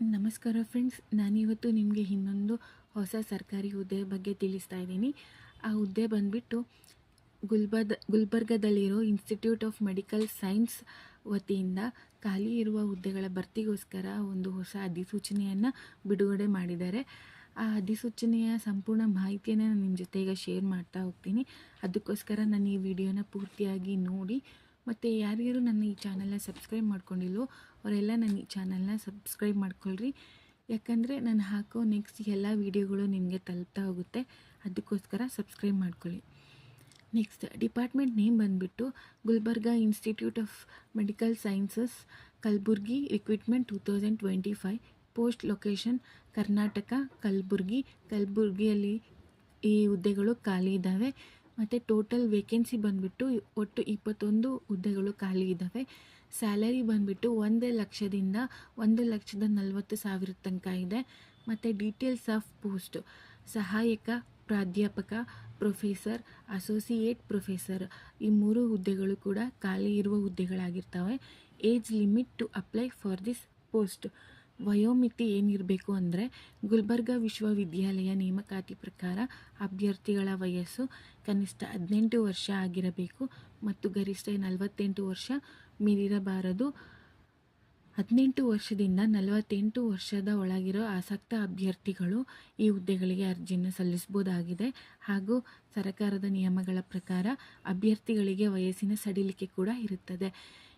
ನಮಸ್ಕಾರ ಫ್ರೆಂಡ್ಸ್ ನಾನಿವತ್ತು ನಿಮಗೆ ಇನ್ನೊಂದು ಹೊಸ ಸರ್ಕಾರಿ ಹುದ್ದೆ ಬಗ್ಗೆ ತಿಳಿಸ್ತಾ ಇದ್ದೀನಿ. ಆ ಹುದ್ದೆ ಬಂದುಬಿಟ್ಟು ಗುಲ್ಬರ್ದ ಗುಲ್ಬರ್ಗದಲ್ಲಿರೋ ಇನ್ಸ್ಟಿಟ್ಯೂಟ್ ಆಫ್ ಮೆಡಿಕಲ್ ಸೈನ್ಸ್ ವತಿಯಿಂದ ಖಾಲಿ ಇರುವ ಹುದ್ದೆಗಳ ಭರ್ತಿಗೋಸ್ಕರ ಒಂದು ಹೊಸ ಅಧಿಸೂಚನೆಯನ್ನು ಬಿಡುಗಡೆ ಮಾಡಿದ್ದಾರೆ. ಆ ಅಧಿಸೂಚನೆಯ ಸಂಪೂರ್ಣ ಮಾಹಿತಿಯನ್ನು ನಾನು ನಿಮ್ಮ ಜೊತೆ ಈಗ ಶೇರ್ ಮಾಡ್ತಾ ಹೋಗ್ತೀನಿ. ಅದಕ್ಕೋಸ್ಕರ ನಾನು ಈ ವಿಡಿಯೋನ ಪೂರ್ತಿಯಾಗಿ ನೋಡಿ, ಮತ್ತು ಯಾರ್ಯಾರು ನನ್ನ ಈ ಚಾನಲ್ನ ಸಬ್ಸ್ಕ್ರೈಬ್ ಮಾಡ್ಕೊಂಡಿಲ್ವೋ ಅವರೆಲ್ಲ ನನ್ನ ಈ ಚಾನಲ್ನ ಸಬ್ಸ್ಕ್ರೈಬ್ ಮಾಡ್ಕೊಳ್ರಿ. ಯಾಕಂದರೆ ನಾನು ಹಾಕೋ ನೆಕ್ಸ್ಟ್ ಎಲ್ಲ ವೀಡಿಯೋಗಳು ನಿಮಗೆ ತಲುಪ್ತಾ ಹೋಗುತ್ತೆ. ಅದಕ್ಕೋಸ್ಕರ ಸಬ್ಸ್ಕ್ರೈಬ್ ಮಾಡ್ಕೊಳ್ಳಿ. ನೆಕ್ಸ್ಟ್ ಡಿಪಾರ್ಟ್ಮೆಂಟ್ ನೇಮ್ ಬಂದುಬಿಟ್ಟು Gulbarga institute of medical sciences Kalaburagi recruitment two thousand twenty five post location Karnataka, Kalaburagi. ಕಲಬುರ್ಗಿಯಲ್ಲಿ ಈ ಹುದ್ದೆಗಳು ಖಾಲಿ ಇದ್ದಾವೆ. ಮತ್ತು ಟೋಟಲ್ ವೇಕೆನ್ಸಿ ಬಂದುಬಿಟ್ಟು ಒಟ್ಟು ಇಪ್ಪತ್ತೊಂದು ಹುದ್ದೆಗಳು ಖಾಲಿ ಇದ್ದಾವೆ ಸ್ಯಾಲರಿ ಬಂದುಬಿಟ್ಟು ಒಂದೇ ಲಕ್ಷದಿಂದ ಒಂದು ಲಕ್ಷದ ನಲವತ್ತು ಸಾವಿರ ತನಕ ಇದೆ. ಮತ್ತು ಡೀಟೇಲ್ಸ್ ಆಫ್ ಪೋಸ್ಟ್ ಸಹಾಯಕ, ಪ್ರಾಧ್ಯಾಪಕ ಪ್ರೊಫೆಸರ್ ಅಸೋಸಿಯೇಟ್ ಪ್ರೊಫೆಸರ್ ಈ ಮೂರು ಹುದ್ದೆಗಳು ಕೂಡ ಖಾಲಿ ಇರುವ ಹುದ್ದೆಗಳಾಗಿರ್ತವೆ. Age limit to apply for this post ವಯೋಮಿತಿ ಏನಿರಬೇಕು ಅಂದರೆ ಗುಲ್ಬರ್ಗಾ ವಿಶ್ವವಿದ್ಯಾಲಯ ನೇಮಕಾತಿ ಪ್ರಕಾರ ಅಭ್ಯರ್ಥಿಗಳ ವಯಸ್ಸು ಕನಿಷ್ಠ ಹದಿನೆಂಟು ವರ್ಷ ಆಗಿರಬೇಕು ಮತ್ತು ಗರಿಷ್ಠ ನಲವತ್ತೆಂಟು ವರ್ಷ ಮೀರಿರಬಾರದು. ಹದಿನೆಂಟು ವರ್ಷದಿಂದ ನಲವತ್ತೆಂಟು ವರ್ಷದ ಒಳಗಿರೋ ಆಸಕ್ತ ಅಭ್ಯರ್ಥಿಗಳು ಈ ಹುದ್ದೆಗಳಿಗೆ ಅರ್ಜಿಯನ್ನು ಸಲ್ಲಿಸಬಹುದಾಗಿದೆ. ಹಾಗೂ ಸರ್ಕಾರದ ನಿಯಮಗಳ ಪ್ರಕಾರ ಅಭ್ಯರ್ಥಿಗಳಿಗೆ ವಯಸ್ಸಿನ ಸಡಿಲಿಕೆ ಕೂಡ ಇರುತ್ತದೆ.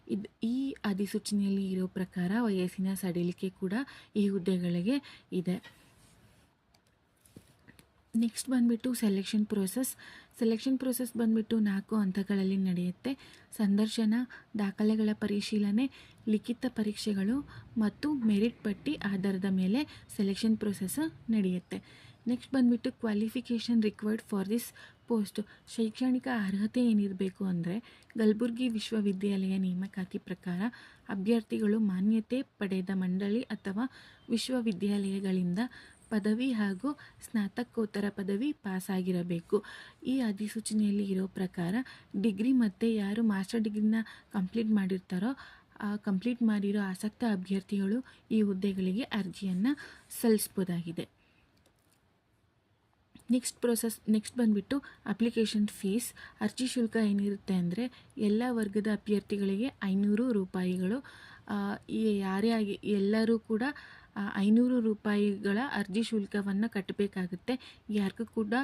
ಇದು ಈ ಅಧಿಸೂಚನೆಯಲ್ಲಿ ಇರೋ ಪ್ರಕಾರ ವಯಸ್ಸಿನ ಸಡಿಲಿಕೆ ಕೂಡ ಈ ಹುದ್ದೆಗಳಿಗೆ ಇದೆ. ನೆಕ್ಸ್ಟ್ ಬಂದುಬಿಟ್ಟು ಸೆಲೆಕ್ಷನ್ ಪ್ರೋಸೆಸ್ ಸೆಲೆಕ್ಷನ್ ಪ್ರೋಸೆಸ್ ಬಂದುಬಿಟ್ಟು ನಾಲ್ಕು ಹಂತಗಳಲ್ಲಿ ನಡೆಯುತ್ತೆ. ಸಂದರ್ಶನ, ದಾಖಲೆಗಳ ಪರಿಶೀಲನೆ, ಲಿಖಿತ ಪರೀಕ್ಷೆಗಳು ಮತ್ತು ಮೆರಿಟ್ ಪಟ್ಟಿ ಆಧಾರದ ಮೇಲೆ ಸೆಲೆಕ್ಷನ್ ಪ್ರೋಸೆಸ್ ನಡೆಯುತ್ತೆ. ನೆಕ್ಸ್ಟ್ ಬಂದುಬಿಟ್ಟು qualification required for this post ಶೈಕ್ಷಣಿಕ ಅರ್ಹತೆ ಏನಿರಬೇಕು ಅಂದರೆ ಕಲಬುರ್ಗಿ ವಿಶ್ವವಿದ್ಯಾಲಯ ನೇಮಕಾತಿ ಪ್ರಕಾರ ಅಭ್ಯರ್ಥಿಗಳು ಮಾನ್ಯತೆ ಪಡೆದ ಮಂಡಳಿ ಅಥವಾ ವಿಶ್ವವಿದ್ಯಾಲಯಗಳಿಂದ ಪದವಿ ಹಾಗೂ ಸ್ನಾತಕೋತ್ತರ ಪದವಿ ಪಾಸಾಗಿರಬೇಕು. ಈ ಅಧಿಸೂಚನೆಯಲ್ಲಿ ಇರೋ ಪ್ರಕಾರ ಡಿಗ್ರಿ ಮತ್ತು ಯಾರು ಮಾಸ್ಟರ್ ಡಿಗ್ರಿನ ಕಂಪ್ಲೀಟ್ ಮಾಡಿರ್ತಾರೋ, ಆ ಕಂಪ್ಲೀಟ್ ಮಾಡಿರೋ ಆಸಕ್ತ ಅಭ್ಯರ್ಥಿಗಳು ಈ ಹುದ್ದೆಗಳಿಗೆ ಅರ್ಜಿಯನ್ನು ಸಲ್ಲಿಸ್ಬೋದಾಗಿದೆ ನೆಕ್ಸ್ಟ್ ಪ್ರೊಸೆಸ್ ನೆಕ್ಸ್ಟ್ ಬಂದುಬಿಟ್ಟು ಅಪ್ಲಿಕೇಶನ್ ಫೀಸ್ ಅರ್ಜಿ ಶುಲ್ಕ ಏನಿರುತ್ತೆ ಅಂದರೆ ಎಲ್ಲ ವರ್ಗದ ಅಭ್ಯರ್ಥಿಗಳಿಗೆ ಐನೂರು ರೂಪಾಯಿಗಳು. ಈ ಯಾರೇ ಆಗಿ ಎಲ್ಲರೂ ಕೂಡ ಐನೂರು ರೂಪಾಯಿಗಳ ಅರ್ಜಿ ಶುಲ್ಕವನ್ನು ಕಟ್ಟಬೇಕಾಗುತ್ತೆ ಯಾರಿಗೂ ಕೂಡ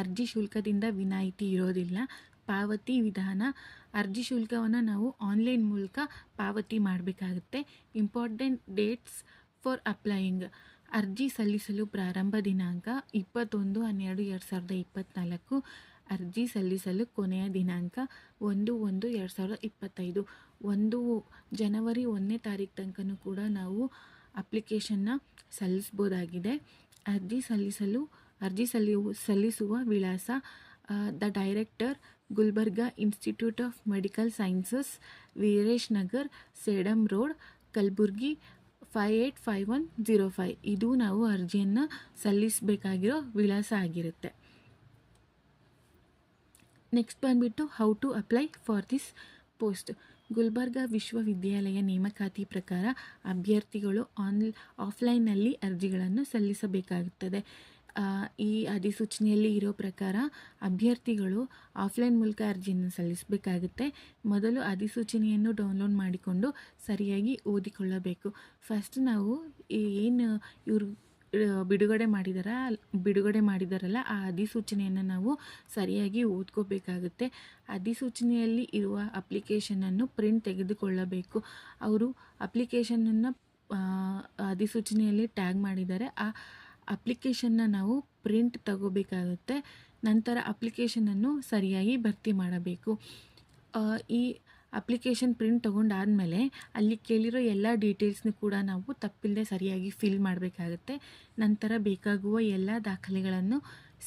ಅರ್ಜಿ ಶುಲ್ಕದಿಂದ ವಿನಾಯಿತಿ ಇರೋದಿಲ್ಲ. ಪಾವತಿ ವಿಧಾನ, ಅರ್ಜಿ ಶುಲ್ಕವನ್ನು ನಾವು ಆನ್ಲೈನ್ ಮೂಲಕ ಪಾವತಿ ಮಾಡಬೇಕಾಗುತ್ತೆ. ಇಂಪಾರ್ಟೆಂಟ್ ಡೇಟ್ಸ್ ಫಾರ್ ಅಪ್ಲೈಯಿಂಗ್ ಅರ್ಜಿ ಸಲ್ಲಿಸಲು ಪ್ರಾರಂಭ ದಿನಾಂಕ ಇಪ್ಪತ್ತೊಂದು ಹನ್ನೆರಡು ಎರಡು ಸಾವಿರದ ಇಪ್ಪತ್ತ್ನಾಲ್ಕು ಅರ್ಜಿ ಸಲ್ಲಿಸಲು ಕೊನೆಯ ದಿನಾಂಕ ಒಂದು ಒಂದು ಎರಡು ಸಾವಿರದ ಇಪ್ಪತ್ತೈದು. ಒಂದು ಜನವರಿ ಒಂದನೇ ತಾರೀಕು ತನಕನೂ ಕೂಡ ನಾವು ಅಪ್ಲಿಕೇಶನ್ನ ಸಲ್ಲಿಸ್ಬೋದಾಗಿದೆ. ಅರ್ಜಿ ಸಲ್ಲಿಸಲು, ಅರ್ಜಿ ಸಲ್ಲಿ ಸಲ್ಲಿಸುವ ವಿಳಾಸ the director Gulbarga institute of medical sciences, Veeresh Nagar Sedam road, Kalaburagi five eight five one zero five ಇದು ನಾವು ಅರ್ಜಿಯನ್ನು ಸಲ್ಲಿಸಬೇಕಾಗಿರೋ ವಿಳಾಸ ಆಗಿರುತ್ತೆ. ನೆಕ್ಸ್ಟ್ ಬಂದುಬಿಟ್ಟು how to apply for this post Gulbarga ವಿಶ್ವವಿದ್ಯಾಲಯ ನೇಮಕಾತಿ ಪ್ರಕಾರ ಅಭ್ಯರ್ಥಿಗಳು ಆನ್ ಆಫ್ಲೈನ್ನಲ್ಲಿ ಅರ್ಜಿಗಳನ್ನು ಸಲ್ಲಿಸಬೇಕಾಗುತ್ತದೆ. ಈ ಅಧಿಸೂಚನೆಯಲ್ಲಿ ಇರೋ ಪ್ರಕಾರ ಅಭ್ಯರ್ಥಿಗಳು ಆಫ್ಲೈನ್ ಮೂಲಕ ಅರ್ಜಿಯನ್ನು ಸಲ್ಲಿಸಬೇಕಾಗುತ್ತೆ. ಮೊದಲು ಅಧಿಸೂಚನೆಯನ್ನು ಡೌನ್ಲೋಡ್ ಮಾಡಿಕೊಂಡು ಸರಿಯಾಗಿ ಓದಿಕೊಳ್ಳಬೇಕು. ಫಸ್ಟ್ ನಾವು ಏನು ಇವರು ಬಿಡುಗಡೆ ಮಾಡಿದಾರ, ಬಿಡುಗಡೆ ಮಾಡಿದಾರಲ್ಲ, ಆ ಅಧಿಸೂಚನೆಯನ್ನು ನಾವು ಸರಿಯಾಗಿ ಓದ್ಕೋಬೇಕಾಗುತ್ತೆ. ಅಧಿಸೂಚನೆಯಲ್ಲಿ ಇರುವ ಅಪ್ಲಿಕೇಶನನ್ನು ಪ್ರಿಂಟ್ ತೆಗೆದುಕೊಳ್ಳಬೇಕು. ಅವರು ಅಪ್ಲಿಕೇಶನನ್ನು ಅಧಿಸೂಚನೆಯಲ್ಲಿ ಟ್ಯಾಗ್ ಮಾಡಿದ್ದಾರೆ. ಆ ಅಪ್ಲಿಕೇಶನ್ನ ನಾವು ಪ್ರಿಂಟ್ ತಗೋಬೇಕಾಗುತ್ತೆ, ನಂತರ ಅಪ್ಲಿಕೇಶನನ್ನು ಸರಿಯಾಗಿ ಭರ್ತಿ ಮಾಡಬೇಕು. ಈ ಅಪ್ಲಿಕೇಶನ್ ಪ್ರಿಂಟ್ ತೊಗೊಂಡಾದಮೇಲೆ ಅಲ್ಲಿ ಕೇಳಿರೋ ಎಲ್ಲ ಡೀಟೇಲ್ಸ್ನು ಕೂಡ ನಾವು ತಪ್ಪಿಲ್ಲದೆ ಸರಿಯಾಗಿ ಫಿಲ್ ಮಾಡಬೇಕಾಗುತ್ತೆ. ನಂತರ ಬೇಕಾಗುವ ಎಲ್ಲ ದಾಖಲೆಗಳನ್ನು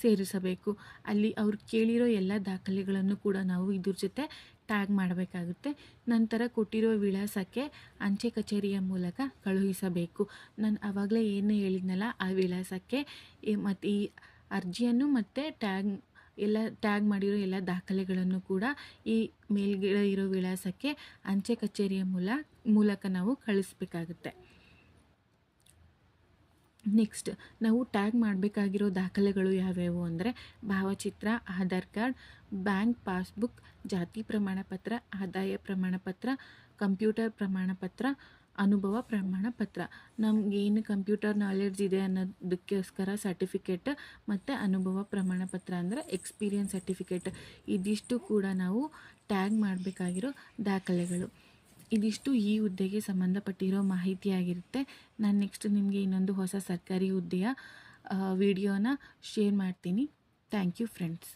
ಸೇರಿಸಬೇಕು. ಅಲ್ಲಿ ಅವ್ರು ಕೇಳಿರೋ ಎಲ್ಲ ದಾಖಲೆಗಳನ್ನು ಕೂಡ ನಾವು ಇದ್ರ ಜೊತೆ ಟ್ಯಾಗ್ ಮಾಡಬೇಕಾಗುತ್ತೆ. ನಂತರ ಕೊಟ್ಟಿರೋ ವಿಳಾಸಕ್ಕೆ ಅಂಚೆ ಕಚೇರಿಯ ಮೂಲಕ ಕಳುಹಿಸಬೇಕು. ನಾನು ಆವಾಗಲೇ ಏನು ಹೇಳಿದ್ನಲ್ಲ, ಆ ವಿಳಾಸಕ್ಕೆ ಮತ್ತು ಈ ಅರ್ಜಿಯನ್ನು ಮತ್ತು ಟ್ಯಾಗ್ ಎಲ್ಲ ಟ್ಯಾಗ್ ಮಾಡಿರೋ ಎಲ್ಲ ದಾಖಲೆಗಳನ್ನು ಕೂಡ ಈ ಮೇಲ್ಗಡೆ ಇರೋ ವಿಳಾಸಕ್ಕೆ ಅಂಚೆ ಕಚೇರಿಯ ಮೂಲ, ಮೂಲಕ ನಾವು ಕಳಿಸ್ಬೇಕಾಗುತ್ತೆ. ನೆಕ್ಸ್ಟ್ ನಾವು ಟ್ಯಾಗ್ ಮಾಡಬೇಕಾಗಿರೋ ದಾಖಲೆಗಳು ಯಾವ್ಯಾವು ಅಂದರೆ ಭಾವಚಿತ್ರ, ಆಧಾರ್ ಕಾರ್ಡ್, ಬ್ಯಾಂಕ್ ಪಾಸ್ಬುಕ್, ಜಾತಿ ಪ್ರಮಾಣ ಪತ್ರ ಆದಾಯ ಪ್ರಮಾಣ ಪತ್ರ ಕಂಪ್ಯೂಟರ್ ಪ್ರಮಾಣ ಪತ್ರ ಅನುಭವ ಪ್ರಮಾಣ ಪತ್ರ ನಮಗೇನು ಕಂಪ್ಯೂಟರ್ ನಾಲೆಡ್ಜ್ ಇದೆ ಅನ್ನೋದಕ್ಕೋಸ್ಕರ ಸರ್ಟಿಫಿಕೇಟ್ ಮತ್ತು ಅನುಭವ ಪ್ರಮಾಣ ಪತ್ರ ಅಂದರೆ ಎಕ್ಸ್ಪೀರಿಯನ್ಸ್ ಸರ್ಟಿಫಿಕೇಟ್ ಇದಿಷ್ಟು ಕೂಡ ನಾವು ಟ್ಯಾಗ್ ಮಾಡಬೇಕಾಗಿರೋ ದಾಖಲೆಗಳು. ಇದಿಷ್ಟು ಈ ಹುದ್ದೆಗೆ ಸಂಬಂಧಪಟ್ಟಿರೋ ಮಾಹಿತಿಯಾಗಿರುತ್ತೆ. ನಾನು ನೆಕ್ಸ್ಟ್ ನಿಮಗೆ ಇನ್ನೊಂದು ಹೊಸ ಸರ್ಕಾರಿ ಹುದ್ದೆಯ ವಿಡಿಯೋನ ಶೇರ್ ಮಾಡ್ತೀನಿ. Thank you friends